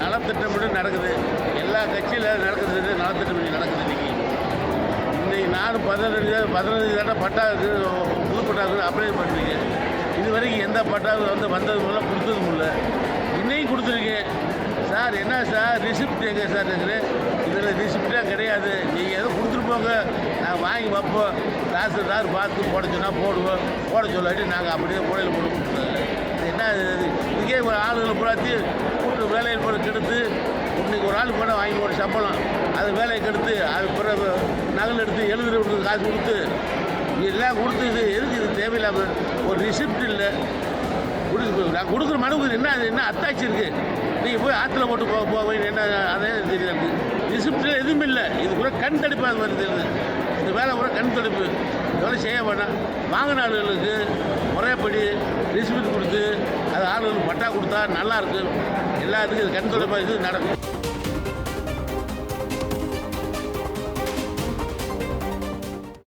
நலத்திட்டம் மட்டும் நடக்குது. எல்லா கட்சியில் நடக்குது நலத்திட்டம் நடக்குது இன்றைக்கி இன்றைக்கி நானும் பதினஞ்சு பதினஞ்சு தடவை பட்டா புது பட்டாவுக்கு அப்ளை பண்ணுறீங்க இது வரைக்கும் எந்த பட்டாவுக்கு வந்து வந்தது மூலம் கொடுத்ததும் இல்லை. இன்னையும் கொடுத்துருக்கேன். சார் என்ன சார்? ரிசிப்ட் எங்கே சார் இருக்குது? இதில் ரிசிப்டாக கிடையாது. நீங்கள் எதுவும் கொடுத்துட்டு போங்க. நாங்கள் வாங்கி வைப்போம். தாசில்தார் பார்த்து போட சொன்னால் போடுவோம். போட சொல்லாட்டி நாங்கள் அப்படியே மூலையில் போட்டு கொடுத்துருவோம். என்ன இதுக்கே ஒரு ஆளுகளை பூராத்தி வேலையை வேலையில் கெடுத்து இன்னைக்கு ஒரு ஆள் போனால் வாங்கி ஒரு சம்பளம். அது வேலையை கெடுத்து அது பிறகு நகல் எடுத்து எழுதுறவங்களுக்கு காசு கொடுத்து இதெல்லாம் கொடுத்து இது எதுக்கு இது தேவையில்லாமல் ஒரு ரிசிப்ட் இல்லை. கொடுத்து நான் கொடுக்குற மனுவுக்கு என்ன அது என்ன அத்தாச்சி இருக்குது நீங்கள் போய் ஆற்றுல போட்டு போக போக என்ன அதே தெரியாது ரிசிப்டில் எதுவும் இல்லை. இது கூட கண் தடுப்பாக மாதிரி தெரியுது. இந்த வேலை கூட கண் தடுப்பு. இதெல்லாம் செய்ய வேணாம். வாங்கின ஆளுகளுக்கு முறைப்படி ரிசிப்ட் கொடுத்து அது பட்டா கொடுத்தா நல்லா இருக்கும் எல்லாத்துக்கும் இது கண் தொடர்பாக இது நடக்கும்.